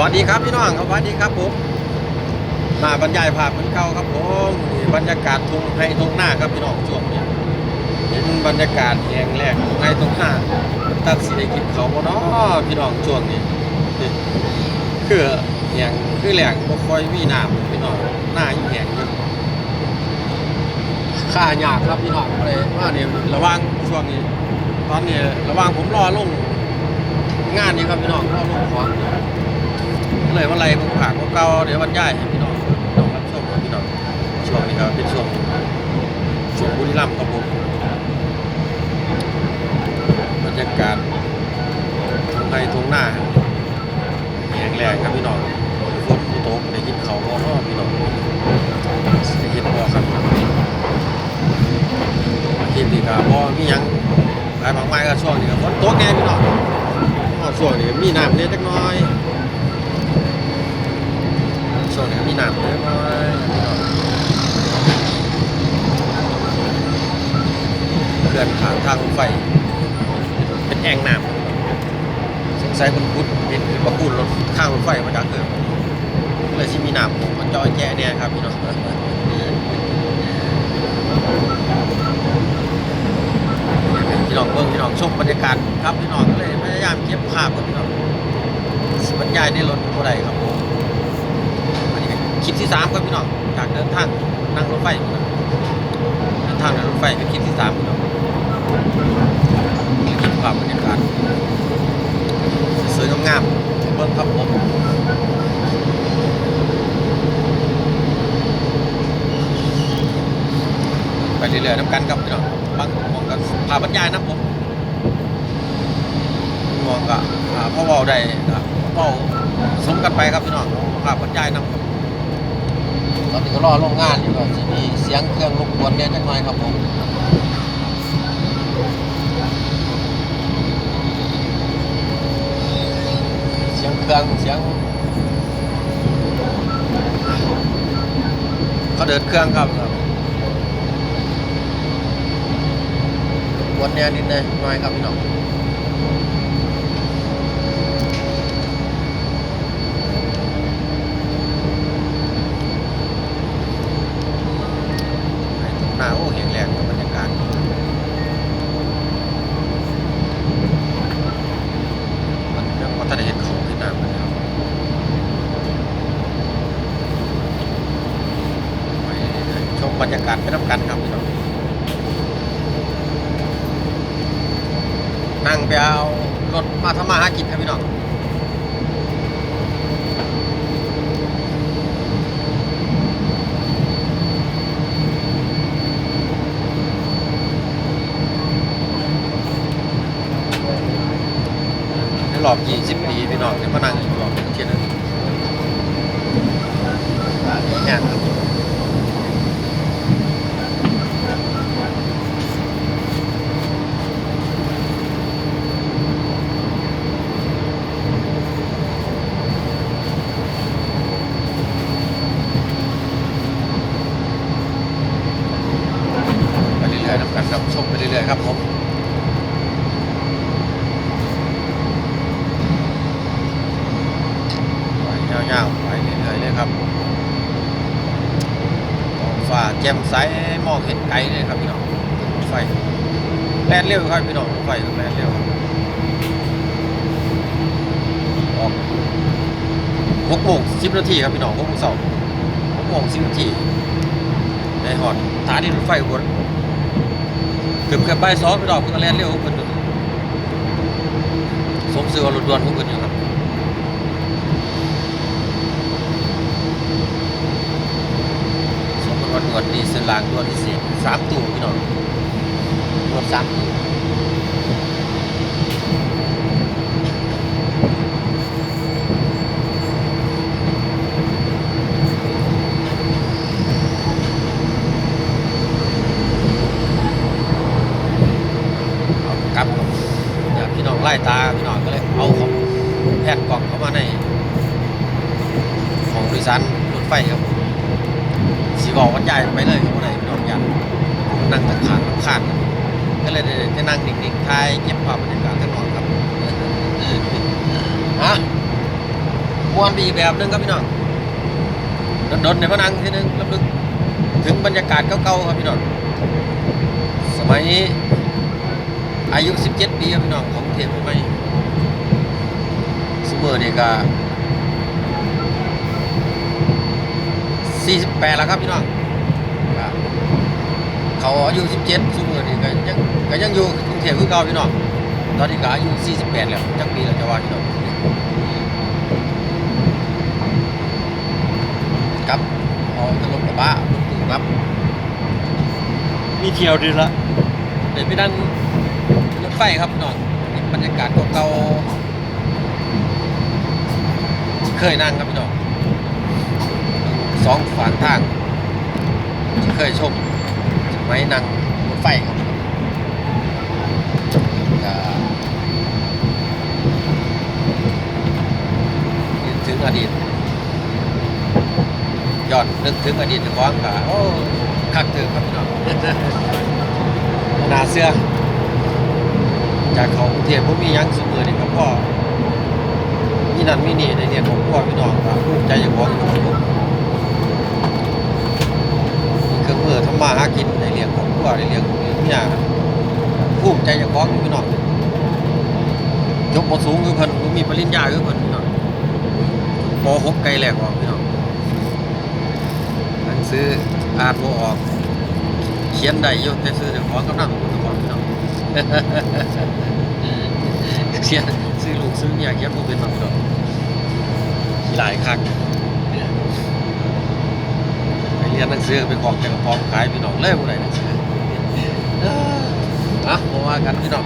วัสดีครับพี่น้องครับสวัสดีครับผมมาบรรยายภาพเหมือนเก่าครับผมบรรยากาศทุ่งไร่ทุ่งหน้าครับพี่น้องช่วงนี้เห็นบรรยากาศแห้งแล้งทุ่งไร่ทุ่งหน้าตัดสิได้กินเขาบ่เนาะพี่น้องช่วงนี้คือแห้งคือแหลงบ่ค่อยมีน้ำพี่น้องหน้ายิ่งแห้งอยู่ค่ายากครับพี่น้องเลยว่าเนี่ยระว่างช่วงนี้ ตอนนี้ระว่างผมรอลงงานนี้ครับพี่น้องเข้าลงของ ก็เลยว่าไรผมผ่านพวกเก่าเดี๋ยววันย่ายให้พี่น้องพี่น้องรับชมพี่น้องช่วงนี้ครับเป็นช่วงช่วงบุรีรัมย์ครับผมบรรยากาศทุ่งไร่ทุ่งนาแหงแรงครับพี่น้องฝนตกได้ยินเขาบ่เนาะพี่น้องได้เห็นบ่ครับอาทิปนี้ก็บ่มียังหลายมากมายก็ช่วงนี้ก็ฝนตกแน่พี่น้องอ๋อช่วงนี้มีน้ำเนี่ยจักน้อยช่วงนี้มีน้ำเล็กน้อยเขื่อนขางทางรถไฟ เป็นแอ่งน้ำสงสัยคนพุทธเป็นคือประคุณรถข้างรถไฟมาจา กเกิดเลยที่มีน้ำผมมันจอยแจ๊เนี่ยครับพี่น้องพี่น้องเบิ้งพี่น้องชมบรรยากาศครับพี่น้องก็เลยพยายามเก็บภาพครับพี่น้องบรรยายในรถบ่ได้ครับผมอันนี้คลิปที่สามครับพี่น้องจากเดินทางนั่งรถไฟพี่น้องเดินทางนั่งรถไฟเป็นคลิปที่สามพี่น้องคลิปภาพบรรยากาศสวยงามเบิ้งครับผมไปเรื่อยๆน้ำกันครับพี่น้องบางมองก็พาบรรยายนะผมมองก็อ่าพ่อเว้าได้ก็เว้าสมกันไปครับพี่น้องภาบรรยายนำตอนนี้ก็รอโรงงานอยู่ก็จะมีเสียงเครื่องรบกวนเนี่ยจักหน่อยครับผมเสียงเครื่องเสียงเขาเดินเครื่องครับครั บรบกวนเนี่ยนิดหน่อยครับพี่น้องหน้าโอ้แข็งแรงบรรยากาศมันยังวัฒนเห็นเขาที่น้ามันนะครับไปชมบรรยากาศไปน้ำกันครับพี่น้อง นั่งไปเอารถมาทำมาหากินครับพี่น้อง ในรอบ 20 ปีพี่น้องจะมานั่งอีกรอบหนึงเช่นนั้นงานครับไปเรื่อยๆน้ำกันครับชมไปเรื่อยๆ ครับผมไปยาวๆไปเรื่อยๆเลยครับท้องฟ้าแจ่มใสมองเห็นไกลเลยครับพี่น้องไฟแล่นเร็วครับพี่น้องไฟแล่นเร็วออกหกโมงสิบนาทีครับพี่น้องหกโมงสาร์หกโมงสิบนาทีในหอดสถานีรถไฟอุบน เกือบเกือบบ่ายสองพี่น้องเพิ่งก็แล่นเร็วของเพิ่นอยู่สมซื้อว่ารถด่วนของเพิ่นอยู่ครับสมมติว่าหนวดดีเซลลางตัวที่สี่สามตู้พี่น้องหนวดสามตู้เอากลับอยากพี่น้องไล่ตาพี่น้องก็เลยเอาของแผ่นกล่องเข้ามาใน ของโดยสารรถไฟครับสีบอกวันใหญ่ไปเลยครับวันไหนพี่น้องอยากนั่งตะขานตะขานก็เลยได้นั่งดิ่งๆท้ายเก็บภาพบรรยากาศทั้งนอนครับฮะมวนไปอีแบบนึงครับพี่น้องดนๆในพนังทีนึงลำลึกถึงบรรยากาศเก่าๆครับพี่น้องสมัยอายุ 17 ปีครับพี่น้องของ เทพใหม่สมัยนี่ก็48แล้วครับพี่น้องก็เขาอายุ17สมัยนี่ก็ยังก็ยังอยู่กรุงเทพคือเก่าพี่น้องตอนนี้ก็อายุ48แล้วจักปีแล้วจะว่าพี่น้องครับเอาตลกกระบะรถตู้ครับมีเที่ยวดีละเดี๋ยวไปนั่งรถไฟครับพี่น้องนี่ บรรยากาศเก่าๆเคยนั่งครับพี่น้องสองฝั่งทางที่เคยชมสมัยนั่งรถไฟครับถึงอดีตยอนนึกถึงอดีตของก็โอ้คักถอะครับพี่น้องนาเสื้อ จากเขากรุงเทพผมมียังสมือนี่ครับพ่อนี่นั่นมีนี่ในเรียนของพ่อพี่น้องครับภูมิใจอย่างของผมมีเครื่องมือทำมาหากินในเรียนของพ่อในเรียนของเนี่ยภูมิใจอย่างของพี่น้องยกบ่สูงคือเพิ่นมีปริญญาคือเพิ่นพี่น้องป .6 ไกลแหลกออกพี่น้องหนังสืออ่านบ่ออก เขียนได้ยู่แต่ซื้อเดี๋ยวของกำนันของของพี่น้อง เขียซื้อลูกซื้อเมียเขียนบ่เป็นหรอกพี่น้องหลายครั้งไปเรียนหนังสือไปของจากกระพองขายพี่น้องเลยบ่ได้หนังสือเอ้ออะบ่ว่ากันพี่น้อง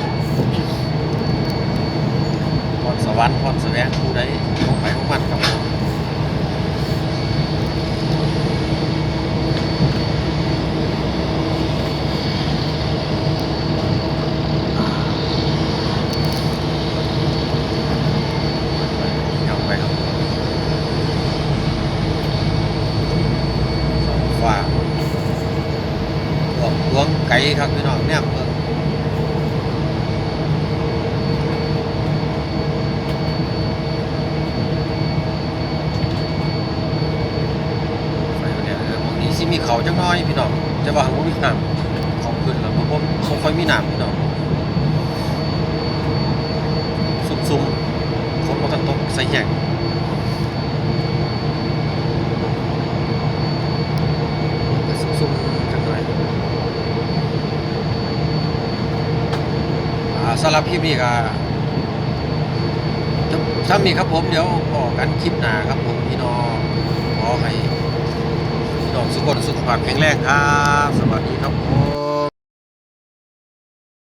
พรสวรรค์พรแสวงผู้ใดของไปของมันครับผม เอาไปครับสองฟ้าหลวงหลวงไก่ครับพี่น้องเนี่ยเพิ่งไฟเนี่ยเออบางทีสิมีเขาจังน้อยพี่น้อง จะว่ามมีน้ำเขาขึ้นแล้วเพราะผมผมค่อยมีน้ำพี่น้องซุ่มๆฝนมาทันตกใส่แยกซุ่มๆจังเลยอ่าสำหรับคลิปนี้ก็ถ้ามีครับผมเดี๋ยวพอกันคลิปหน้าครับผมพี่น้องขอให้ พี่องสุขคนสุขภาพแข็งแรงครับ สวัสดีครับผม